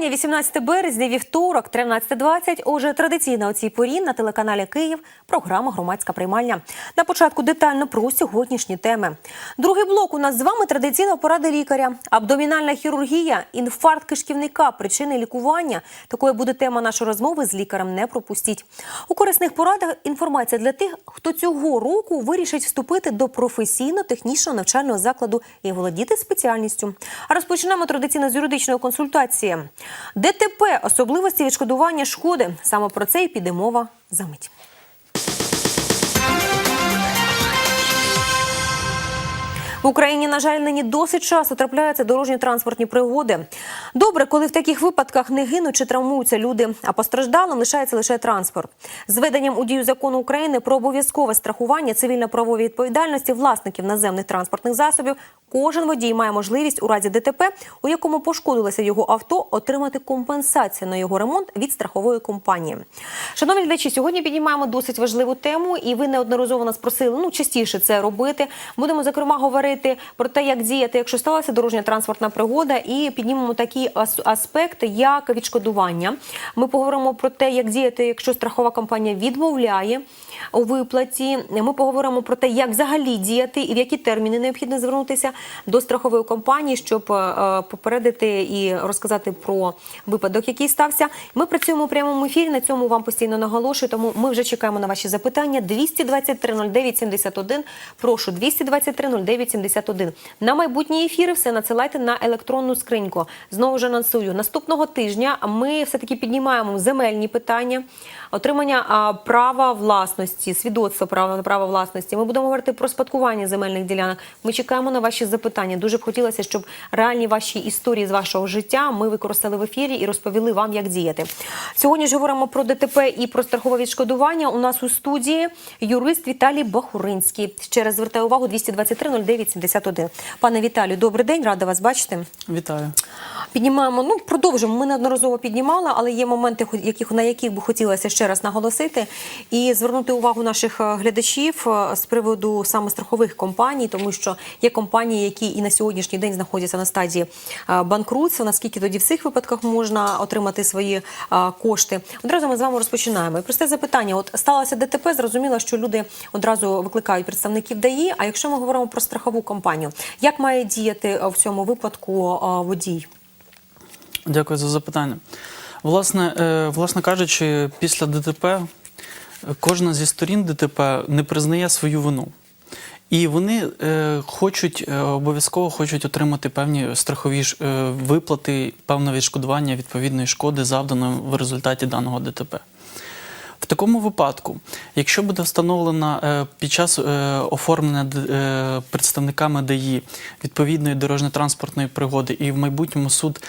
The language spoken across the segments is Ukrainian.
Вітання. 18 березня, вівторок, 13.20. Уже традиційно о цій порі на телеканалі Київ програма Громадська приймальня. На початку детально про сьогоднішні теми. Другий блок у нас з вами традиційно поради лікаря. Абдомінальна хірургія, інфаркт кишківника, причини лікування. Такою буде тема нашої розмови з лікарем. Не пропустіть. У корисних порадах інформація для тих, хто цього року вирішить вступити до професійно-технічного навчального закладу і володіти спеціальністю. А розпочнемо традиційно з юридичної консультації. ДТП особливості відшкодування шкоди. Саме про це і піде мова за мить. В Україні, на жаль, нині досить часто трапляються дорожні транспортні пригоди. Добре, коли в таких випадках не гинуть чи травмуються люди, а постраждалим лишається лише транспорт. З введенням у дію закону України про обов'язкове страхування цивільно-правової відповідальності власників наземних транспортних засобів, кожен водій має можливість у разі ДТП, у якому пошкодилося його авто, отримати компенсацію на його ремонт від страхової компанії. Шановні глядачі, сьогодні піднімаємо досить важливу тему, і ви неодноразово нас просили ну частіше це робити. Будемо зокрема говорити про те, як діяти, якщо сталася дорожня транспортна пригода, і піднімемо такий ас- аспект, як відшкодування. Ми поговоримо про те, як діяти, якщо страхова компанія відмовляє у виплаті. Ми поговоримо про те, як взагалі діяти і в які терміни необхідно звернутися до страхової компанії, щоб е, попередити і розказати про випадок, який стався. Ми працюємо у прямому ефірі. На цьому вам постійно наголошую. Тому ми вже чекаємо на ваші запитання. 223 09 71. Прошу 223 09 71. На майбутні ефіри все надсилайте на електронну скриньку. Знову ж анонсую. Наступного тижня ми все таки піднімаємо земельні питання, отримання права власності, свідоцтва права на право власності. Ми будемо говорити про спадкування земельних ділянок. Ми чекаємо на ваші запитання. Дуже б хотілося, щоб реальні ваші історії з вашого життя ми використали в ефірі і розповіли вам, як діяти. Сьогодні ж говоримо про ДТП і про страхове відшкодування. У нас у студії юрист Віталій Бахуринський. Ще раз звертаю увагу 223 09 71. Пане Віталію, добрий день, рада вас бачити. Вітаю. Піднімаємо, ну продовжимо. Ми неодноразово піднімали, але є моменти, яких на яких би хотілося ще раз наголосити і звернути увагу наших е, глядачів е, з приводу саме страхових компаній, тому що є компанії, які і на сьогоднішній день знаходяться на стадії е, банкрутства. Наскільки тоді в цих випадках можна отримати свої кошти? Одразу ми з вами розпочинаємо. І просте запитання: от сталося ДТП, зрозуміло, що люди одразу викликають представників ДАІ. А якщо ми говоримо про страхову компанію, як має діяти е, в цьому випадку е, водій? Дякую за запитання. Власне, е, власне кажучи, після ДТП кожна зі сторін ДТП не признає свою вину. І вони хочуть обов'язково хочуть отримати певні страхові виплати, певне відшкодування відповідної шкоди, завданої в результаті даного ДТП. Такому випадку, якщо буде встановлена е, під час е, оформлення е, представниками ДАІ відповідної дорожньо-транспортної пригоди, і в майбутньому суд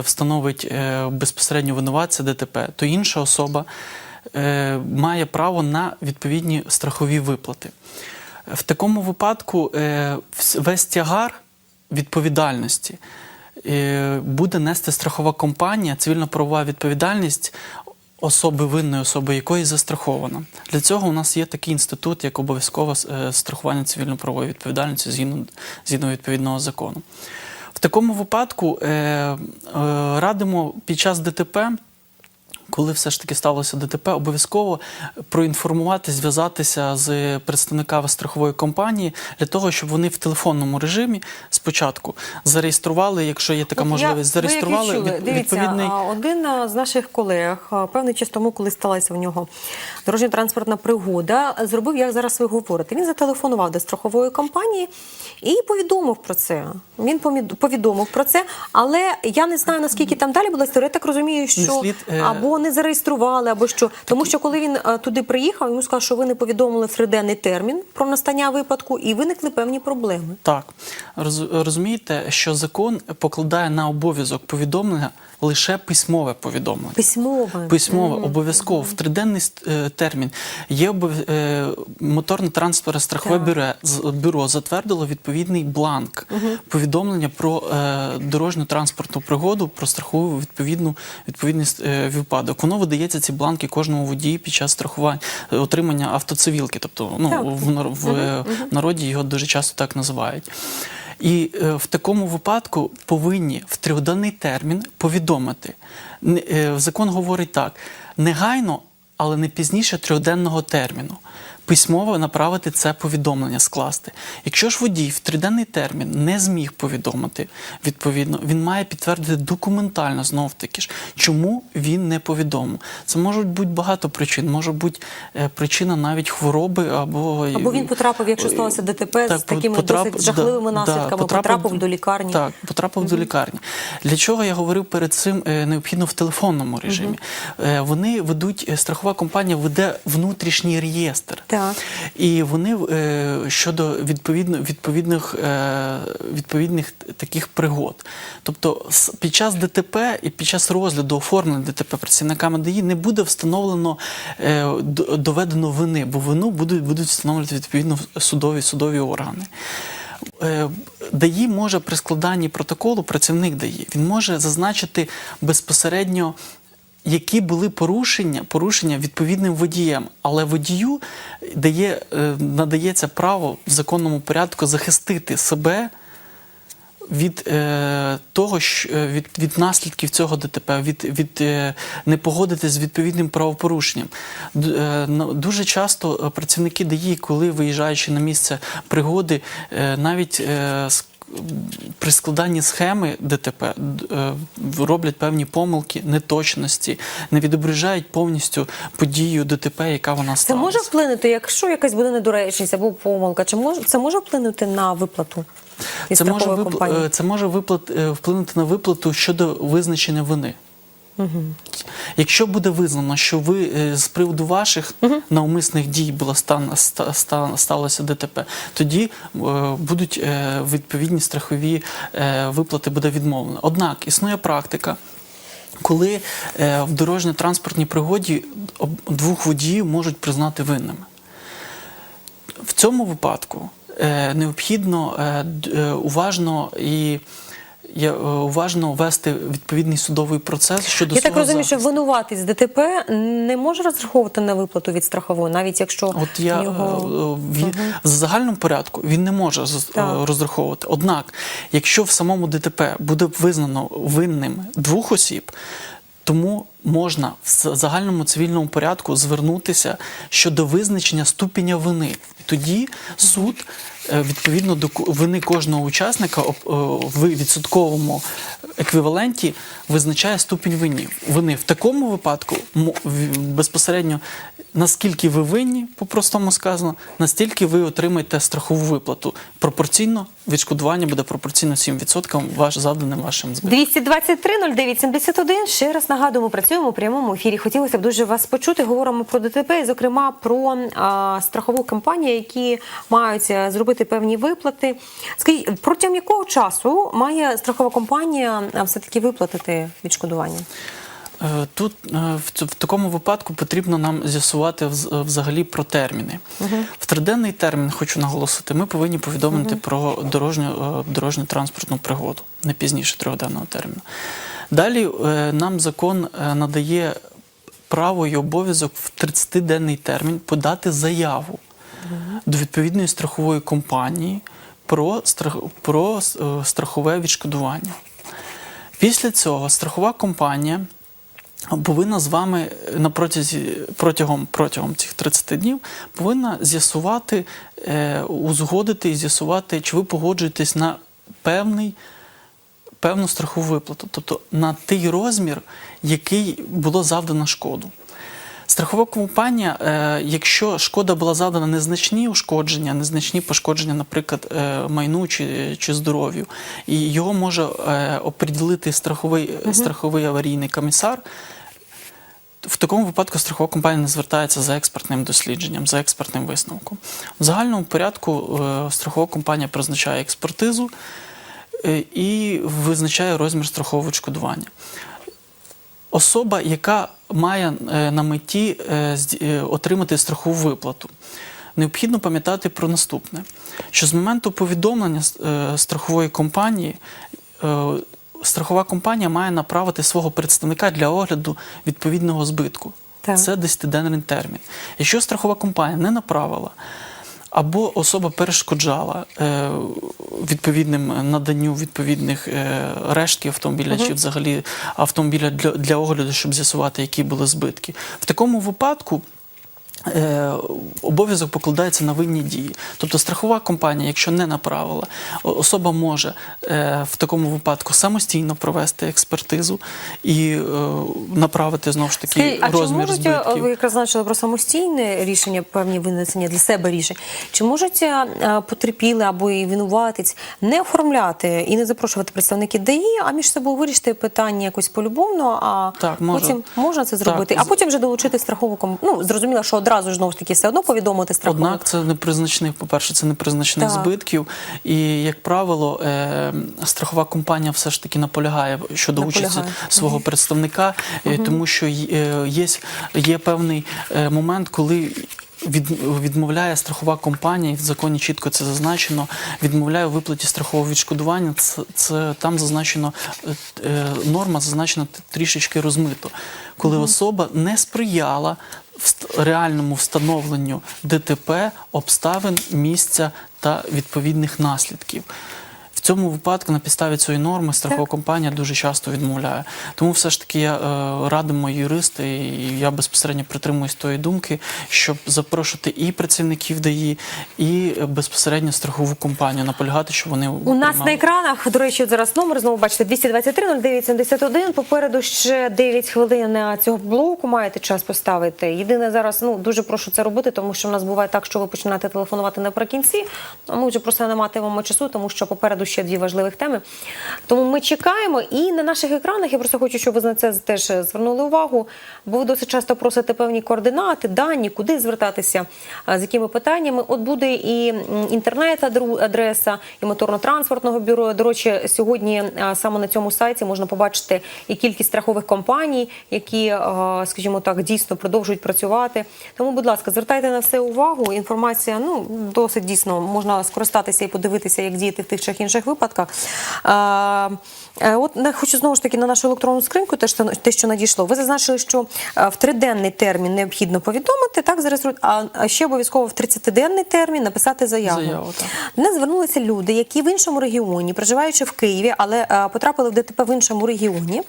встановить безпосередньо винуватця ДТП, то інша особа має право на відповідні страхові виплати. В такому випадку весь тягар відповідальності буде нести страхова компанія, цивільно-правова відповідальність особи винної особи, якої застрахована. Для цього у нас є такий інститут, як обов'язкове е, страхування цивільно-правової відповідальності згідно, згідно відповідного закону. В такому випадку е, е, радимо під час ДТП коли все ж таки сталося ДТП, обов'язково проінформувати, зв'язатися з представниками страхової компанії для того, щоб вони в телефонному режимі спочатку зареєстрували, якщо є така От можливість, я- зареєстрували від- Дивіться, відповідний. один з наших колег певний час тому, коли сталася в нього дорожньо-транспортна пригода, зробив, як зараз ви говорите. Він зателефонував до страхової компанії і повідомив про це. Він повідомив про це, але я не знаю наскільки там далі була історія. Я так розумію, що слід, е, або не зареєстрували, або що. Тому що коли він туди приїхав, йому сказали, що ви не повідомили в термін про настання випадку, і виникли певні проблеми. Так, Роз- розумієте, що закон покладає на обов'язок повідомлення лише письмове повідомлення. Письмове. Письмове обов'язково в триденний е, термін є обов- е, моторне транспортне страхове бюро, з- бюро затвердило відповідний бланк повідомлення про е, дорожню транспортну пригоду, про страхову відповідну відповідний е, випадок. Воно видається ці бланки кожному водію під час страхування отримання автоцивілки. Тобто, ну Так. в, нар- в е, народі його дуже часто так називають. І е, в такому випадку повинні в трьохденний термін повідомити. Не- Закон говорить так: негайно, але не пізніше трьохденного терміну. Письмово направити це повідомлення скласти. Якщо ж водій в триденний термін не зміг повідомити, відповідно, він має підтвердити документально знов таки ж, чому він не повідомив. Це можуть бути багато причин. Може бути е, причина навіть хвороби або Або він потрапив, якщо сталося ДТП, з такими потрап- досить жахливими да, наслідками, да, потрапив до лікарні. Так, потрапив до лікарні. Для чого я говорив перед цим е, необхідно в телефонному режимі? Е, Вони ведуть, е, страхова компанія веде внутрішній реєстр. Так. І вони е, щодо відповідно, відповідних, е, відповідних таких пригод. Тобто під час ДТП і під час розгляду оформлення ДТП працівниками ДАІ не буде встановлено е, доведено вини, бо вину будуть, будуть встановлювати відповідно судові судові органи. Е, ДАІ може при складанні протоколу, працівник ДАІ, він може зазначити безпосередньо, які були порушення, порушення відповідним водієм, але водію дає, е, надається право в законному порядку захистити себе від е, того, що е, від, від наслідків цього ДТП, від, від е, не погодитись з відповідним правопорушенням. Д- е, ну, дуже часто працівники ДАІ, коли виїжджаючи на місце пригоди, е, навіть е, при складанні схеми ДТП е, роблять певні помилки, неточності, не відображають повністю подію ДТП, яка вона Це може вплинути, якщо якась буде недоречність або помилка, чи може це може вплинути на виплату Це може, випл... е, це може виплат... е, вплинути на виплату щодо визначення вини. Якщо буде визнано, що ви е, з приводу ваших навмисних дій було сталося ДТП, тоді е, будуть е, відповідні страхові виплати буде відмовлено. Однак існує практика. Коли в дорожньо-транспортній пригоді двох водіїв можуть признати винними. В цьому випадку необхідно уважно і уважно вести відповідний судовий процес щодо Я так розумію, що захисту. винуватець з ДТП не може розраховувати на виплату від страхової, навіть якщо От я в нього... е, він в загальному порядку він не може е, Так. розраховувати. Однак, якщо в самому ДТП буде визнано винним двох осіб, тому можна в загальному цивільному порядку звернутися щодо визначення ступеня вини. Тоді суд е, відповідно до вини кожного учасника е, в відсотковому еквіваленті визначає ступінь вини. вини. В такому випадку безпосередньо наскільки ви винні, по-простому сказано, настільки ви отримаєте страхову виплату. Пропорційно відшкодування буде пропорційно 7% ваш завданим вашим збиткам. 223 09 71. Ще раз нагадуємо, працюємо у прямому ефірі. Хотілося б дуже вас почути. Говоримо про ДТП, зокрема про а, страхову компанію, які мають е, зробити певні виплати. Скажіть, протягом якого часу має страхова компанія все-таки виплатити відшкодування? Е, Тут е, в, такому випадку потрібно нам з'ясувати вз- взагалі про терміни. В триденний термін хочу наголосити, ми повинні повідомити про дорожню, е, дорожню транспортну пригоду не пізніше трьохденного терміну. Далі нам закон надає право і обов'язок в 30-денний термін подати заяву до відповідної страхової компанії про, страх, про е, страхове відшкодування. Після цього страхова компанія повинна з вами на протязі протягом, протягом цих 30 днів повинна з'ясувати, е, узгодити і з'ясувати, чи ви погоджуєтесь на певний. Певну страхову виплату, тобто на той розмір, який було завдано шкоду. Страхова компанія, е, якщо шкода була завдана незначні ушкодження, незначні пошкодження, наприклад, е, майну чи, чи здоров'ю, і його може е, оприділити страховий, страховий аварійний комісар. В такому випадку страхова компанія не звертається за експертним дослідженням, за експертним висновком. В загальному порядку страхова компанія призначає експертизу і визначає розмір страхового відшкодування. Особа, яка має е, на меті е, е, отримати страхову виплату, необхідно пам'ятати про наступне: що з моменту повідомлення страхової компанії страхова компанія має направити свого представника для огляду відповідного збитку. Так. Це 10-денний термін. Якщо страхова компанія не направила, або особа перешкоджала е, відповідним наданню відповідних е, рештків автомобіля чи взагалі автомобіля для, для огляду, щоб з'ясувати, які були збитки. В такому випадку. Е, обов'язок покладається на винні дії. Тобто страхова компанія, якщо не направила, особа може е, в такому випадку самостійно провести експертизу і е, направити знову ж таки а чи можуть збитків. ви якраз значили про самостійне рішення, певні винесення для себе рішень? Чи можуть потерпіли або і винуватець не оформляти і не запрошувати представників ДАІ, а між собою вирішити питання якось полюбовно, а Так, потім можна це зробити, Так. а потім вже долучити страхову ком... Ну зрозуміло, що одразу ж знову ж таки все одно повідомити страхову. Однак це непризначних, по-перше, це непризначних Так. збитків. І, як правило, е, страхова компанія все ж таки наполягає щодо участі свого представника, е, тому що е, є, є певний е, момент, коли. Від, відмовляє страхова компанія, і в законі чітко це зазначено. Відмовляє у виплаті страхового відшкодування. Це, це там зазначено е, норма зазначена трішечки розмито, коли особа не сприяла реальному встановленню ДТП, обставин, місця та відповідних наслідків. Цьому випадку на підставі цієї норми страхова компанія дуже часто відмовляє. Тому все ж таки я е, радимо юристи, і я безпосередньо притримуюсь тої думки, щоб запрошувати і працівників ДАІ, і безпосередньо страхову компанію, наполягати, щоб вони У нас на екранах, до речі, зараз номер знову бачите 223 09 71. Попереду ще 9 хвилин на цього блоку. Маєте час поставити. Єдине зараз, ну дуже прошу це робити, тому що в нас буває так, що ви починаєте телефонувати наприкінці. А ми вже просто не матимемо часу, тому що попереду ще дві важливих теми. Тому ми чекаємо. І на наших екранах я просто хочу, щоб ви на це теж звернули увагу. Бо ви досить часто просите певні координати, дані, куди звертатися, з якими питаннями. От буде і інтернет-адреса, і моторно-транспортного бюро. До речі, сьогодні саме на цьому сайті можна побачити і кількість страхових компаній, які, скажімо так, дійсно продовжують працювати. Тому, будь ласка, звертайте на все увагу. Інформація ну досить дійсно можна скористатися і подивитися, як діяти в тих чи інших випадках. А, е, От хочу знову ж таки на нашу електронну скриньку, те, що те, що надійшло. Ви зазначили, що е, в триденний термін необхідно повідомити, так зареєструвати, а ще обов'язково в 30-денний термін написати заяву. Заяву, так. До нас звернулися люди, які в іншому регіоні, проживаючи в Києві, але е, потрапили в ДТП в іншому регіоні,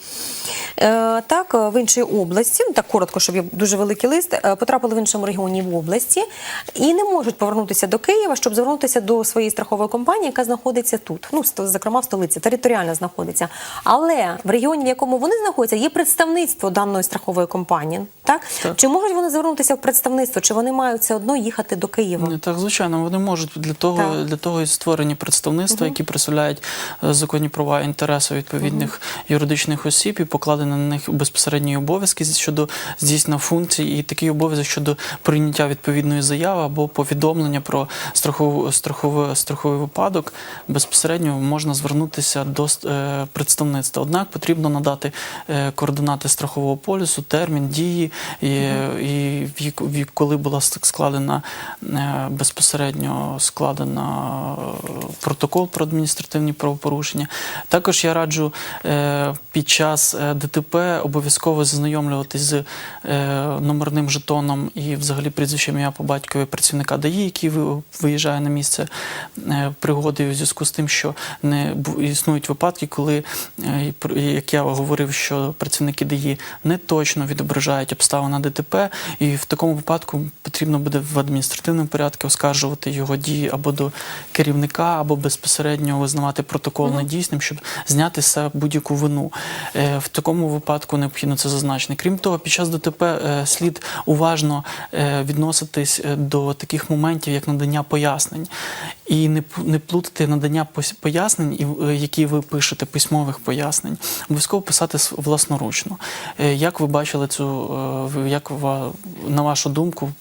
так, е, в іншій області, ну, так коротко, щоб я дуже великий лист, е, потрапили в іншому регіоні в області і не можуть повернутися до Києва, щоб звернутися до своєї страхової компанії, яка знаходиться тут. Ну, зокрема, в столиці, територіально знаходиться. Але в регіоні, в якому вони знаходяться, є представництво даної страхової компанії. Так? Так. Чи можуть вони звернутися в представництво, чи вони мають все одно їхати до Києва? Не так, звичайно, вони можуть для того, Так. для того і створені представництва, які представляють е, законні права інтереси відповідних юридичних осіб і покладені на них безпосередні обов'язки щодо здійснення функцій, і такий обов'язок щодо прийняття відповідної заяви або повідомлення про страхову страховий, страховий випадок. Безпосередньо можна звернутися до е, представництва. Однак потрібно надати е, координати страхового полісу, термін дії і, і вік- коли була складена е, безпосередньо складена протокол про адміністративні правопорушення. Також я раджу під час ДТП обов'язково знайомлюватись з е, номерним жетоном і взагалі прізвищем ім'я по батькові працівника ДАІ, який виїжджає на місце е, пригоди у зв'язку з тим, що не існують випадки, коли, е, як я говорив, що працівники ДАІ не точно відображають обставини ДТП, і в такому випадку потрібно буде в адміністративному порядку оскаржувати його дії або до керівника, або безпосередньо визнавати протокол недійсним, щоб зняти з себе будь-яку вину. Е, В такому випадку необхідно це зазначити. Крім того, під час ДТП е, слід уважно е, відноситись е, до таких моментів, як надання пояснень, і не плутати надання пояснень, і, які ви пишете, письмових пояснень, обов'язково писати власноручно. Як ви бачили цю, як на вашу думку,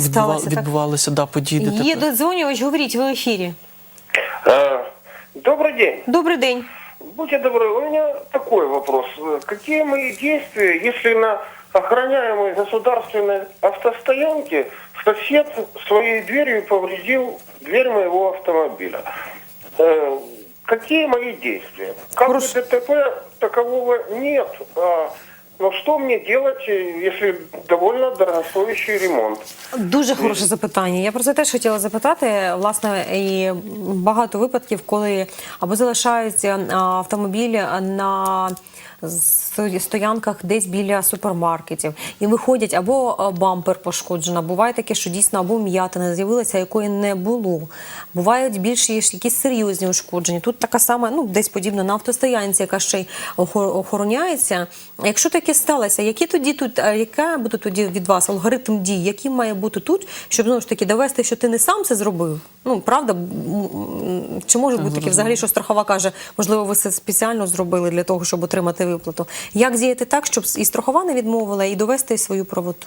відбува- відбувалися да, події ДТП? Є додзвонювач, говоріть, ви в ефірі. Добрый день. Добрий день. Будьте добры, у меня такой вопрос. Какие мои действия, если на охраняемой государственной автостоянке сосед своей дверью повредил дверь моего автомобиля? Э, Какие мои действия? Как Хорошо. ДТП такового нет, а Но що мені делать, якщо доволі довольно дорогостоящий ремонт? Дуже хороше запитання. Я про це теж хотіла запитати. Власне, і багато випадків, коли або залишаються автомобілі на стоянках десь біля супермаркетів і виходять або бампер пошкоджена. Буває таке, що дійсно або м'ятина з'явилася, якої не було. Бувають більш якісь серйозні ушкодження. Тут така сама, ну десь подібно на автостоянці, яка ще й охороняється. Якщо таке сталося, які тоді тут, яка буде тоді від вас алгоритм дій, який має бути тут, щоб знову ж таки довести, що ти не сам це зробив? Ну правда, чи може бути таке взагалі, що страхова каже, можливо, ви це спеціально зробили для того, щоб отримати виплату? Як діяти так, щоб і страхова не відмовила, і довести свою правоту?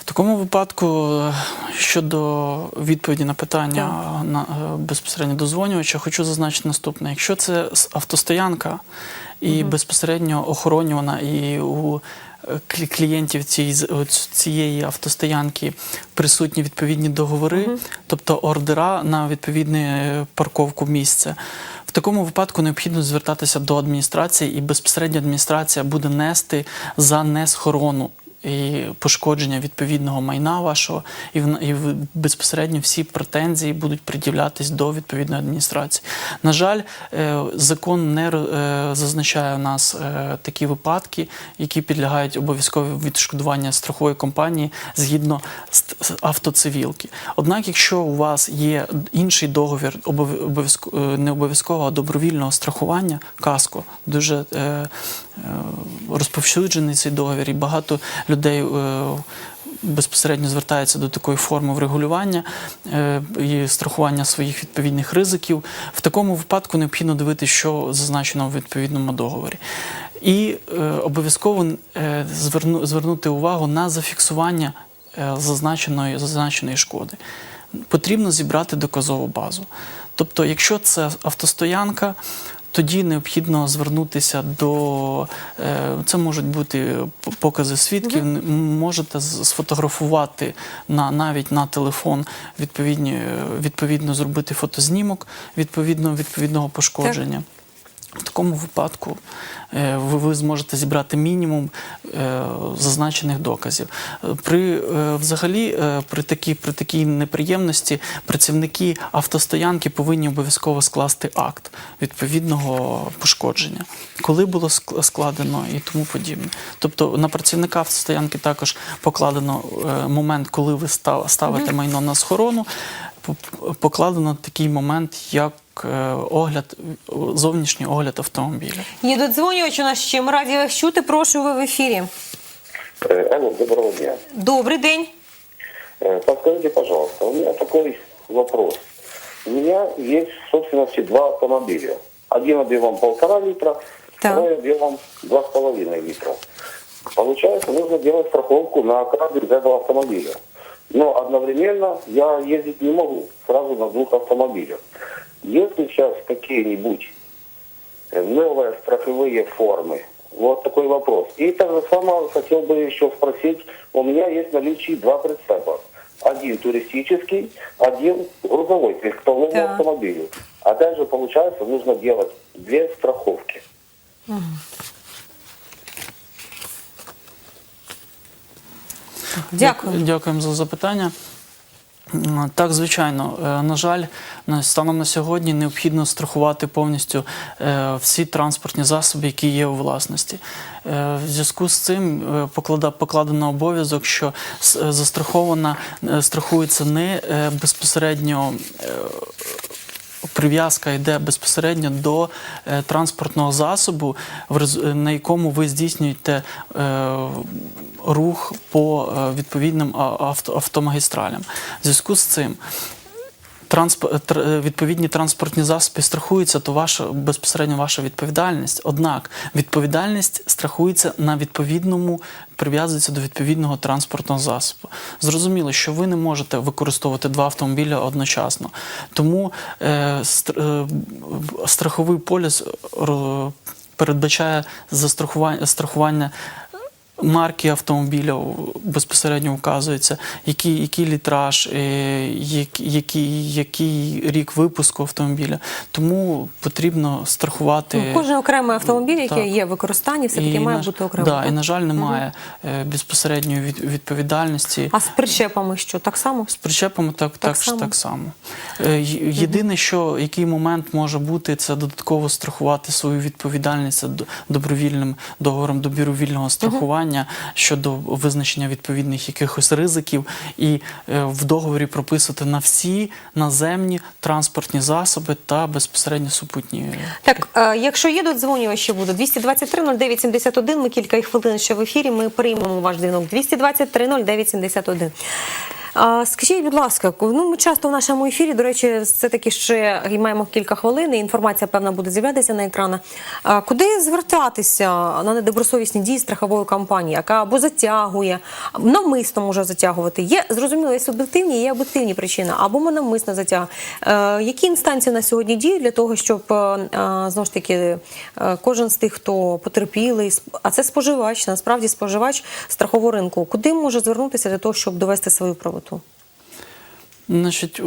В такому випадку е, щодо відповіді на питання на е, безпосередньо дозвонювача, хочу зазначити наступне: якщо це автостоянка і безпосередньо охоронювана, і у е, клієнтів цієї, автостоянки присутні відповідні договори, тобто ордера на відповідну е, парковку місця. В такому випадку необхідно звертатися до адміністрації, і безпосередньо адміністрація буде нести за несхорону і пошкодження відповідного майна вашого, і, в- і в- безпосередньо всі претензії будуть пред'являтись до відповідної адміністрації. На жаль, е, закон не е, зазначає у нас е, такі випадки, які підлягають обов'язкові відшкодування страхової компанії згідно з автоцивілки. Однак, якщо у вас є інший договір обов- обов'язко- е, не обов'язкового, а добровільного страхування, каско, дуже е, е, розповсюджений цей договір, і багато людей. е, Безпосередньо звертаються до такої форми врегулювання е, і страхування своїх відповідних ризиків. В такому випадку необхідно дивитися, що зазначено в відповідному договорі. І е, обов'язково зверну, звернути увагу на зафіксування зазначеної, зазначеної шкоди. Потрібно зібрати доказову базу. Тобто, якщо це автостоянка, тоді необхідно звернутися до е, це можуть бути покази свідків. Можете сфотографувати на навіть на телефон відповідні, відповідно зробити фотознімок відповідно відповідного пошкодження. В такому випадку е, ви, зможете зібрати мінімум е, зазначених доказів. При е, взагалі при такій при такій неприємності працівники автостоянки повинні обов'язково скласти акт відповідного пошкодження, коли було ск- складено і тому подібне. Тобто на працівника автостоянки також покладено момент, коли ви став- ставите майно на схорону, покладено такий момент, як е, огляд, зовнішній огляд автомобіля. Є додзвонювач у нас ще. Ми раді вас чути. Прошу ви в ефірі. Э, Алло, доброго дня. Добрий день. Э, Подскажите, пожалуйста, у меня такой вопрос. У меня есть в собственности два автомобиля. Один объемом полтора литра, Так. второй объемом два с половиной литра. Получается, нужно делать страховку на каждый из этого автомобиля. Но одновременно я ездить не могу сразу на двух автомобилях. Есть ли сейчас какие-нибудь э, новые страховые формы? Вот такой вопрос. И так же самое хотел бы еще спросить, у меня есть в наличии два прицепа. Один туристический, один грузовой к легковому Так. автомобилю. А также, получается, нужно делать две страховки. Дякую. Дякуємо за запитання. Так, звичайно, Е, на жаль, станом на сьогодні необхідно страхувати повністю е, всі транспортні засоби, які є у власності. Е, В зв'язку з цим покладено обов'язок, що застрахована страхується не безпосередньо. Е, Прив'язка йде безпосередньо до е, транспортного засобу, на якому ви здійснюєте е, рух по е, відповідним автомагістралям. В зв'язку з цим трансп- тр- е, відповідні транспортні засоби страхуються, то ваша безпосередньо ваша відповідальність. Однак відповідальність страхується на відповідному, прив'язується до відповідного транспортного засобу. Зрозуміло, що ви не можете використовувати два автомобіля одночасно. Тому е, е, страховий поліс ро- передбачає застрахування страхування марки автомобіля безпосередньо вказується, який, який літраж, е, який, який рік випуску автомобіля. Тому потрібно страхувати. Ну, Кожен окремий автомобіль, який є в використанні, все-таки І, має на бути окремо. Да, і, на жаль, немає е, безпосередньої відповідальності. А з прищепами що? Так само? З причепами так, так, само? так само. Е, Єдине, що який момент може бути, це додатково страхувати свою відповідальність добровільним договором добровільного страхування щодо визначення відповідних якихось ризиків, і е, в договорі прописати на всі наземні транспортні засоби та безпосередньо супутні. Так, е, якщо є додзвонювачі буде 223 09 71, ми кілька хвилин ще в ефірі, ми приймемо ваш дзвінок 223 09 71. Скажіть, будь ласка, ну ми часто в нашому ефірі, до речі, все таки ще маємо кілька хвилин, і інформація певна буде з'являтися на екранах. Куди звертатися на недобросовісні дії страхової компанії, яка або затягує, навмисно може затягувати? Є зрозуміло, є суб'єктивні, є об'єктивні причини, або навмисно затягує. Е, Які інстанції на сьогодні діють для того, щоб е, е, знову ж таки кожен з тих, хто потерпілий, а це споживач, насправді споживач страхового ринку, куди може звернутися для того, щоб довести свою правоту? Значить,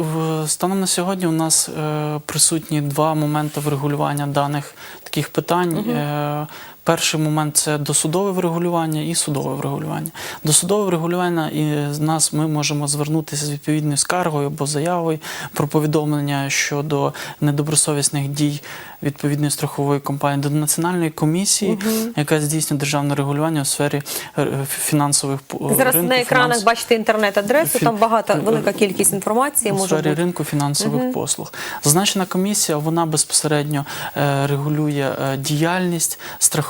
станом на сьогодні у нас е, присутні два моменти врегулювання даних таких питань. Е, перший момент це досудове врегулювання і судове врегулювання. Досудове врегулювання і з нас ми можемо звернутися з відповідною скаргою або заявою про повідомлення щодо недобросовісних дій відповідної страхової компанії до національної комісії, яка здійснює державне регулювання у сфері е, фінансових Зараз ринку, на екранах фінанс- бачите інтернет-адресу, там багато велика кількість інформації у може сфері бути. ринку фінансових послуг. Зазначена комісія вона безпосередньо е, регулює е, діяльність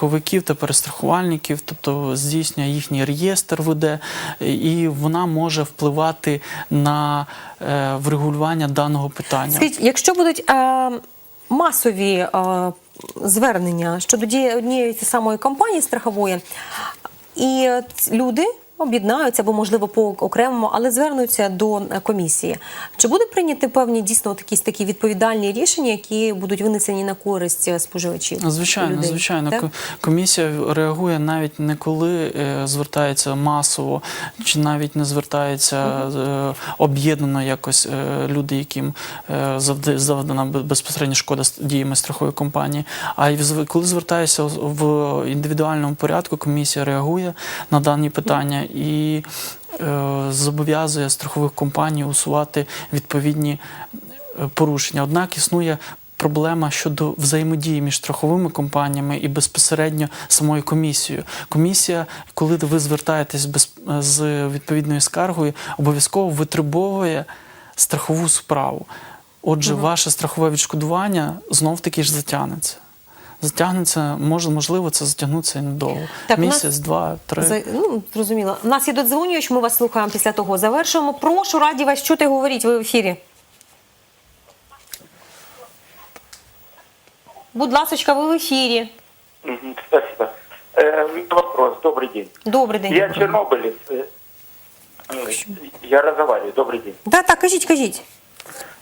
страховиків та перестрахувальників, тобто здійснює їхній реєстр, веде, і вона може впливати на е, врегулювання даного питання. Скажіть, якщо будуть е, масові е, звернення щодо однієї самої компанії страхової, і люди об'єднаються або, можливо, по окремому, але звернуться до е, комісії. Чи будуть прийняті певні дійсно якісь такі відповідальні рішення, які будуть винесені на користь е, споживачів? Звичайно, людей? звичайно. Так? Комісія реагує навіть не коли е, звертається масово, чи навіть не звертається е, об'єднано якось люди, яким завдана бе- безпосередньо шкода діями страхової компанії. А коли звертається в індивідуальному порядку, комісія реагує на дані питання і е, зобов'язує страхових компаній усувати відповідні е, порушення. Однак існує проблема щодо взаємодії між страховими компаніями і безпосередньо самою комісією. Комісія, коли ви звертаєтесь без, з відповідною скаргою, обов'язково витребовує страхову справу. Отже, ваше страхове відшкодування знов таки ж затягнеться Затягнеться, може, можливо, це затягнуться і недовго. Так, у нас- Місяць, два, три. За- ну, зрозуміло. У нас є додзвонювач, ми вас слухаємо після того. Завершуємо. Прошу, раді вас чути, говоріть, ви в ефірі. Будь ласочка, ви в ефірі. Мгм, Спасибо. Э, Вопрос. Добрый день. Добрий день. Я чернобылец. э, э, Я разговариваю. Добрый день. Да, так, кажіть, кажіть.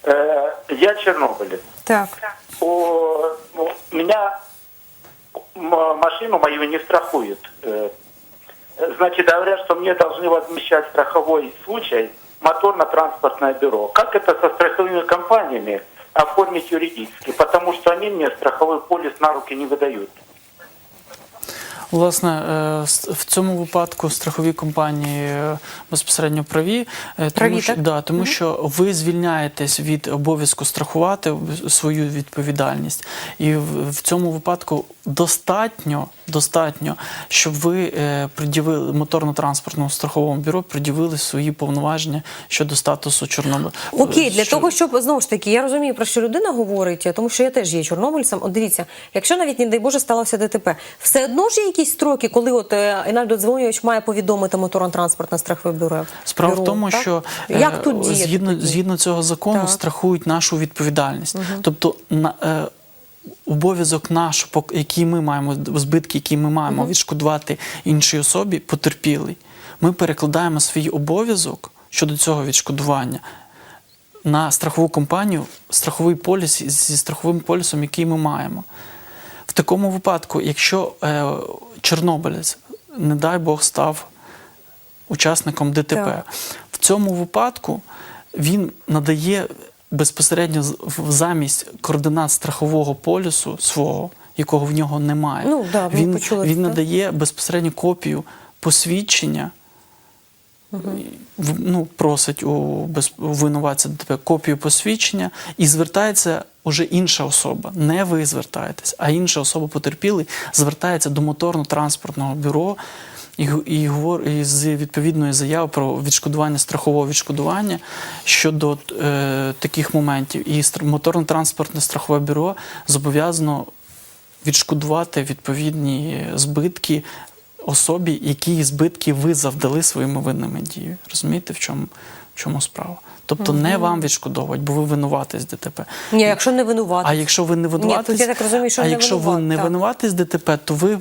Э, Я чернобылец. Так. У ну, меня м- машину мою не страхуют. Э, Значит, говорят, что мне должны возмещать страховой случай моторно-транспортное бюро. Как это со страховыми компаниями оформить юридически? Потому что они мне страховой полис на руки не выдают. Власне, е, в цьому випадку страхові компанії е, безпосередньо праві, е, тому, що, так? да, тому що ви звільняєтесь від обов'язку страхувати свою відповідальність. І в, в цьому випадку достатньо, достатньо, щоб ви е, пред'явили моторно-транспортному страховому бюро, пред'явили свої повноваження щодо статусу Чорнобиля. Окей, для Що- того, щоб знову ж таки, я розумію, про що людина говорить, тому що я теж є чорнобильцем. От дивіться, якщо навіть, не дай Боже, сталося ДТП, все одно ж є якісь строки, коли от е, Інальдо Додзвонювач має повідомити моторно-транспортне страхове бюро. Справа бюро, в тому, так? що е, як тут діяти згідно, тоді? згідно цього закону Так. страхують нашу відповідальність. Тобто на, е, обов'язок наш, який ми маємо, збитки, які ми маємо відшкодувати іншій особі, потерпілий, ми перекладаємо свій обов'язок щодо цього відшкодування. На страхову компанію страховий поліс зі страховим полісом, який ми маємо. В такому випадку, якщо е, чорнобилець не дай Бог, став учасником ДТП. Так. В цьому випадку він надає безпосередньо замість координат страхового полюсу свого, якого в нього немає. Ну, да, він, почули він надає безпосередньо копію посвідчення. Ну, просить у, винуватця ДТП копію посвідчення і звертається уже інша особа. Не ви звертаєтесь, а інша особа потерпілий звертається до моторно-транспортного бюро і, і, і з відповідною заявою про відшкодування страхового відшкодування щодо е, таких моментів. І моторно-транспортне страхове бюро зобов'язано відшкодувати відповідні збитки особі, які збитки ви завдали своїми винними діями. Розумієте, в чому, в чому справа? Тобто не вам відшкодовувати, бо ви винуватись ДТП. Ні, якщо не винуватись. А якщо ви не винуватись, тут я так розумію, що а не якщо ви не так. з ДТП, то ви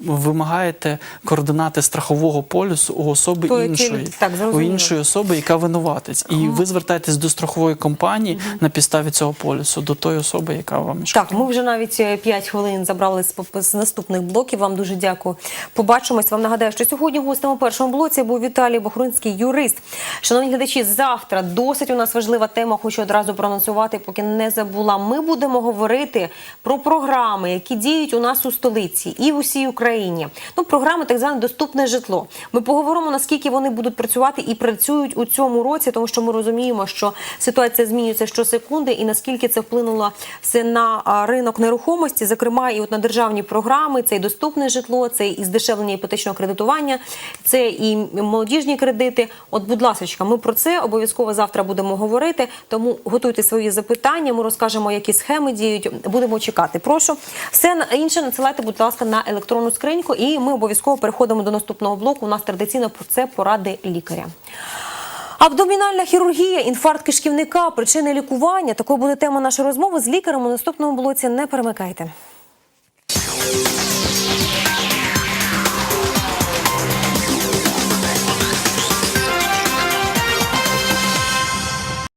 вимагаєте координати страхового полюсу у особи То, іншої, так, у іншої особи, яка винуватець. І ви звертаєтесь до страхової компанії на підставі цього полюсу, до тої особи, яка вам Так, ми вже навіть 5 хвилин забрали з, наступних блоків. Вам дуже дякую. Побачимось. Вам нагадаю, що сьогодні гостем у першому блоці був Віталій Бохринський, юрист. Шановні глядачі, завтра досить у нас важлива тема. Хочу одразу проанонсувати, поки не забула. Ми будемо говорити про програми, які діють у нас у столиці і в усій Україні. Ну, програми так зване доступне житло. Ми поговоримо наскільки вони будуть працювати і працюють у цьому році, тому що ми розуміємо, що ситуація змінюється щосекунди, і наскільки це вплинуло все на ринок нерухомості, зокрема, і от на державні програми, це і доступне житло, це і здешевлення іпотечного кредитування, це і молодіжні кредити. От, будь ласка, ми про це обов'язково завтра будемо говорити. Тому готуйте свої запитання. Ми розкажемо, які схеми діють. Будемо чекати. Прошу все інше надсилайте, будь ласка, електронну скриньку, і ми обов'язково переходимо до наступного блоку. У нас традиційно це поради лікаря. Абдомінальна хірургія, інфаркт кишківника, причини лікування. Такою буде тема нашої розмови з лікарем у наступному блоці. Не перемикайте.